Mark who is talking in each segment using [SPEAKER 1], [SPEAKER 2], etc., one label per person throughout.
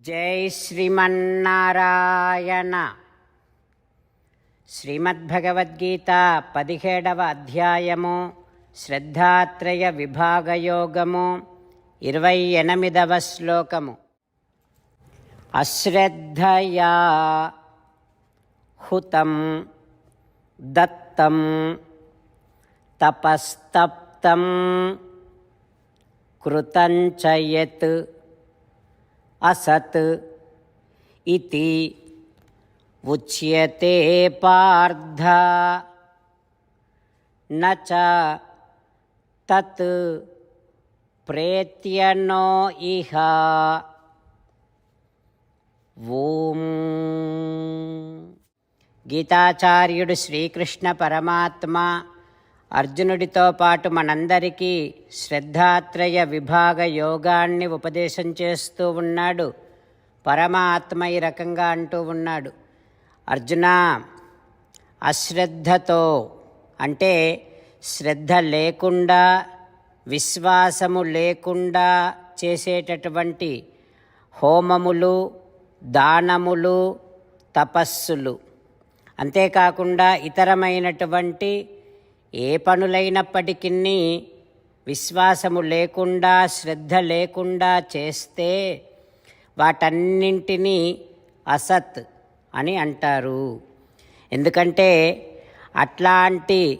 [SPEAKER 1] జై శ్రీమన్నారాయణ. శ్రీమద్భగవద్గీత పదిహేడవ అధ్యాయము శ్రద్ధాత్రయ విభాగయోగము ఇరవై ఎనిమిదవ శ్లోకము. అశ్రద్ధయా హుతం దత్తం తపస్తప్తం కృతంచయత్ అసత్ ఇది ఉచ్యతే పార్థ నచ తత్ ప్రేత్యనో ఇహ. ఓం. గీతాచార్యుడు శ్రీకృష్ణ పరమాత్మ అర్జునుడితో పాటు మనందరికీ శ్రద్ధాత్రయ విభాగ యోగాన్ని ఉపదేశం చేస్తూ ఉన్నాడు. పరమాత్మ ఈ రకంగా అంటూ ఉన్నాడు. అర్జున అశ్రద్ధతో అంటే శ్రద్ధ లేకుండా విశ్వాసము లేకుండా చేసేటటువంటి హోమములు దానములు తపస్సులు. అంతేకాకుండా ఇతరమైనటువంటి ఏ పనులైనప్పటికీ విశ్వాసము లేకుండా శ్రద్ధ లేకుండా చేస్తే వాటన్నింటినీ అసత్ అని అంటారు. ఎందుకంటే అట్లాంటి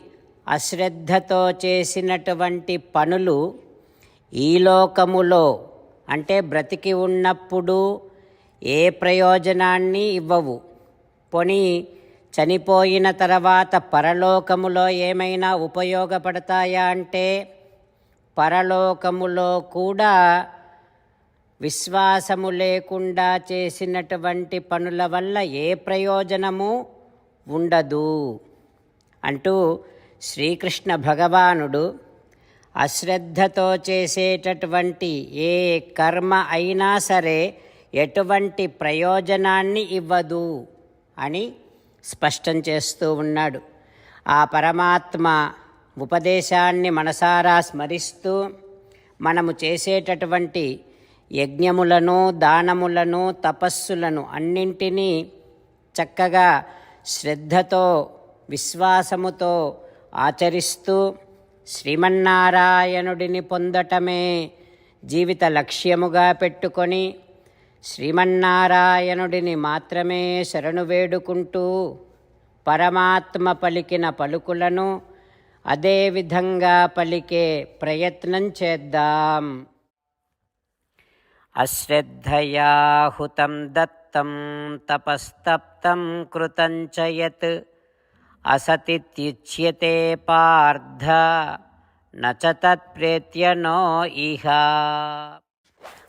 [SPEAKER 1] అశ్రద్ధతో చేసినటువంటి పనులు ఈ లోకములో అంటే బ్రతికి ఉన్నప్పుడు ఏ ప్రయోజనాన్ని ఇవ్వవు. పోనీ చనిపోయిన తర్వాత పరలోకములో ఏమైనా ఉపయోగపడతాయా అంటే పరలోకములో కూడా విశ్వాసము లేకుండా చేసినటువంటి పనుల వల్ల ఏ ప్రయోజనము ఉండదు. అంటూ శ్రీకృష్ణ భగవానుడు అశ్రద్ధతో చేసేటటువంటి ఏ కర్మ అయినా సరే ఎటువంటి ప్రయోజనాన్ని ఇవ్వదు అని స్పష్టం చేస్తూ ఉన్నాడు. ఆ పరమాత్మ ఉపదేశాన్ని మనసారా స్మరిస్తూ మనము చేసేటటువంటి యజ్ఞములను దానములను తపస్సులను అన్నింటినీ చక్కగా శ్రద్ధతో విశ్వాసముతో ఆచరిస్తూ శ్రీమన్నారాయణుడిని పొందటమే జీవిత లక్ష్యముగా పెట్టుకొని శ్రీమన్నారాయణుడిని మాత్రమే శరణు వేడుకుంటూ పరమాత్మ పలికిన పలుకులను అదేవిధంగా పలికే ప్రయత్నం చేద్దాం. అశ్రద్ధయా హుతం దత్తం తపస్తప్తం కృతం చ అసతిత్యుచ్యతే పార్థ నచ తత్ప్రేత్యనో ఇహ.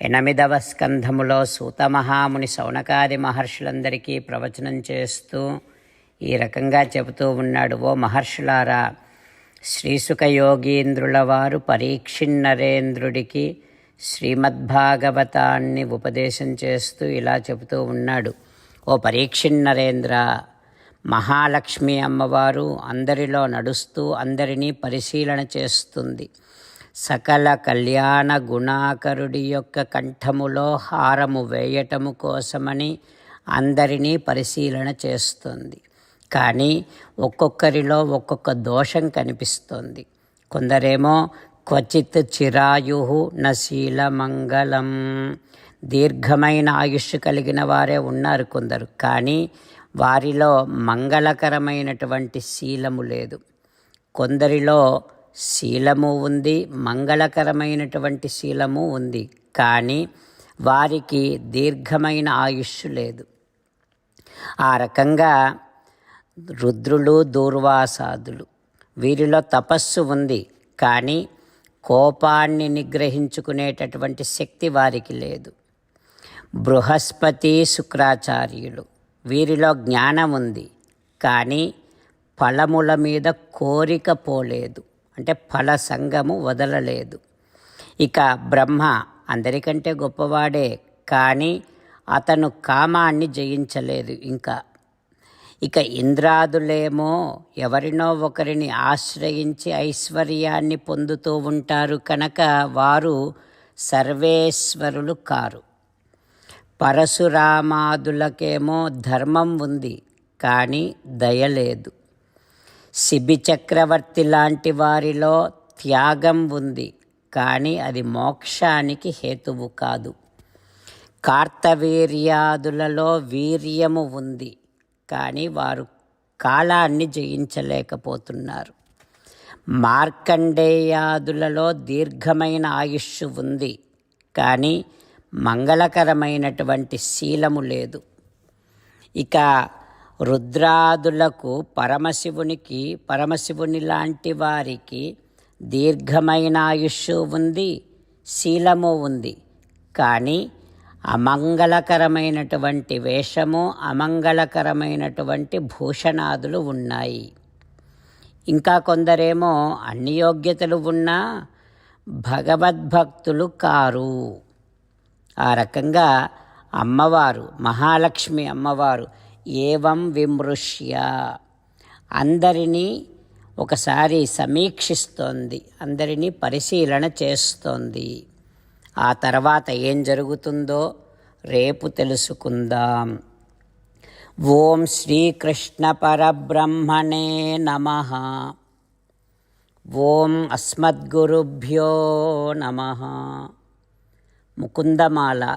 [SPEAKER 1] ఎనిమిదవ స్కంధములో సూతమహాముని సౌనకాది మహర్షులందరికీ ప్రవచనం చేస్తూ ఈ రకంగా చెబుతూ ఉన్నాడు ఓ మహర్షులారా శ్రీసుఖ యోగీంద్రుల వారు పరీక్షిన్నరేంద్రుడికి శ్రీమద్భాగవతాన్ని ఉపదేశం చేస్తూ ఇలా చెబుతూ ఉన్నాడు ఓ పరీక్షిన్నరేంద్ర మహాలక్ష్మి అమ్మవారు అందరిలో నడుస్తూ అందరినీ పరిశీలన చేస్తుంది. సకల కళ్యాణ గుణాకరుడి యొక్క కంఠములో హారము వేయటము కోసమని అందరినీ పరిశీలన చేస్తుంది. కానీ ఒక్కొక్కరిలో ఒక్కొక్క దోషం కనిపిస్తుంది. కొందరేమో క్వచిత్ చిరాయు నశీలమంగళం దీర్ఘమైన ఆయుష్ కలిగిన వారే ఉన్నారు కొందరు. కానీ వారిలో మంగళకరమైనటువంటి శీలము లేదు. కొందరిలో శీలము ఉంది మంగళకరమైనటువంటి శీలము ఉంది కానీ వారికి దీర్ఘమైన ఆయుష్ లేదు. ఆ రకంగా రుద్రులు దూర్వాసాదులు. వీరిలో తపస్సు ఉంది కానీ కోపాన్ని నిగ్రహించుకునేటటువంటి శక్తి వారికి లేదు. బృహస్పతి శుక్రాచార్యులు. వీరిలో జ్ఞానం ఉంది కానీ ఫలముల మీద కోరిక పోలేదు. అంటే ఫల సంగము వదలలేదు. ఇక బ్రహ్మ అందరికంటే గొప్పవాడే కానీ అతను కామాన్ని జయించలేదు ఇంకా. ఇక ఇంద్రాదులేమో ఎవరినో ఒకరిని ఆశ్రయించి ఐశ్వర్యాన్ని పొందుతూ ఉంటారు కనుక వారు సర్వేశ్వరులు కారు. పరశురామాదులకేమో ధర్మం ఉంది కానీ దయలేదు శిబి చక్రవర్తి లాంటి వారిలో త్యాగం ఉంది కానీ అది మోక్షానికి హేతువు కాదు. కార్తవీర్యాదులలో వీర్యము ఉంది కానీ వారు కాలాన్ని జయించలేకపోతున్నారు. మార్కండేయాదులలో దీర్ఘమైన ఆయుష్ ఉంది కానీ మంగళకరమైనటువంటి శీలము లేదు. ఇక రుద్రాదులకు పరమశివునికి పరమశివుని లాంటి వారికి దీర్ఘమైన ఆయుష్ ఉంది శీలము ఉంది. కానీ అమంగళకరమైనటువంటి వేషము అమంగళకరమైనటువంటి భూషణాదులు ఉన్నాయి. ఇంకా కొందరేమో అన్ని యోగ్యతలు ఉన్నా భగవద్భక్తులు కారు. ఆ రకంగా అమ్మవారు మహాలక్ష్మి అమ్మవారు ఏవం విమృశ్య. అందరినీ ఒకసారి సమీక్షిస్తోంది అందరినీ పరిశీలన చేస్తోంది. ఆ తర్వాత ఏం జరుగుతుందో రేపు తెలుసుకుందాం. ఓం శ్రీకృష్ణ పరబ్రహ్మణే నమ. ఓం అస్మద్గురుభ్యో నమ. ముకుందమాల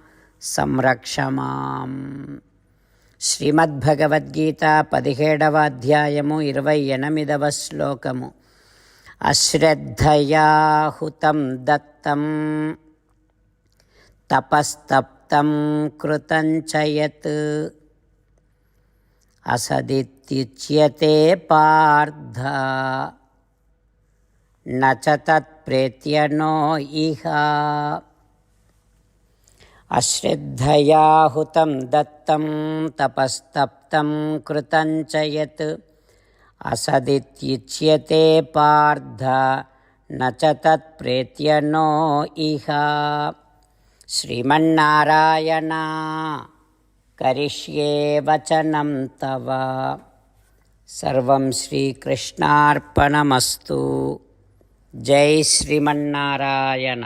[SPEAKER 1] సంరక్ష మాం శ్రీమద్భగవద్గీత పదిహేడవ అధ్యాయము ఇరవై ఎనిమిదవ శ్లోకము. అశ్రద్ధయాహుతం దత్తం తపస్తప్తం కృతంచయత్ అసదిత్యుచ్యతే పార్థ నచ తత్ప్రేత్యనో ఇహ. అశ్రద్ధయాహుతం దత్తం తపస్తప్తం కృతం చ యత్ అసదిత్యుచ్యతే పార్థ న చ తత్ప్రేత్యనో ఇహ శ్రీమన్నారాయణ కరిష్యే వచనం తవ సర్వం శ్రీకృష్ణార్పణమస్తు జై శ్రీమన్నారాయణ